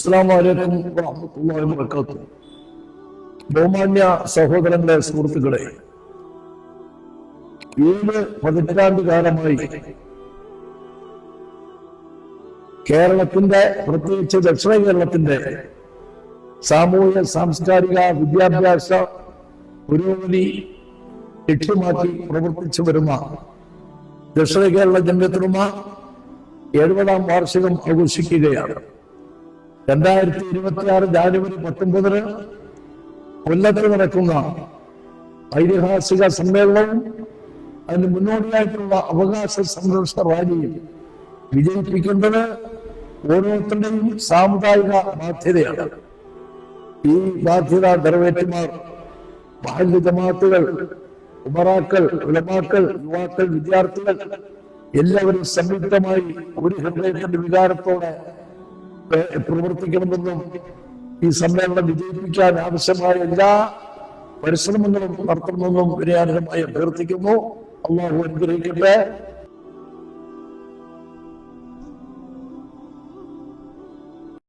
അസ്സാം വലൈക്കും വാഹമത്തല്ലാഹി വബർക്കാത്തു ബഹുമാന്യ സഹോദരങ്ങളെ സുഹൃത്തുക്കളെ ഏഴ് പതിറ്റാണ്ട് കാലമായി കേരളത്തിന്റെ പ്രത്യേകിച്ച് ദക്ഷിണ കേരളത്തിന്റെ സാമൂഹ്യ സാംസ്കാരിക വിദ്യാഭ്യാസ പുരോഗതി ലക്ഷ്യമാക്കി പ്രവർത്തിച്ചു വരുന്ന ദക്ഷിണ കേരള ജമ്യത്തിനുമ എഴുപതാം വാർഷികം ആഘോഷിക്കുകയാണ്. രണ്ടായിരത്തി ഇരുപത്തി ആറ് ജാനുവരി പത്തൊമ്പതിന് കൊല്ലത്ത് നടക്കുന്ന ഐതിഹാസിക സമ്മേളനവും അതിന് മുന്നോടിയായിട്ടുള്ള അവകാശ സംരക്ഷണ റാലിയും വിജയിപ്പിക്കേണ്ടത് ഓരോരുത്തരുടെയും സാമുദായിക ബാധ്യതയാണ്. ഈ ബാധ്യത നിറവേറ്റുമാർ ബാല്യ ജമാത്തുകൾ ഉമറാക്കൾ ഉലമാക്കൾ യുവാക്കൾ വിദ്യാർത്ഥികൾ എല്ലാവരും സംയുക്തമായി ഒരു ഹൃദയത്തിന്റെ വികാരത്തോടെ പ്രവർത്തിക്കണമെന്നും ഈ സമ്മേളനം വിജയിപ്പിക്കാൻ ആവശ്യമായ എല്ലാ പരിശ്രമങ്ങളും നടത്തണമെന്നും വിനയാനമായി അഭ്യർത്ഥിക്കുന്നു. അള്ളാഹു അനുഗ്രഹിക്കട്ടെ.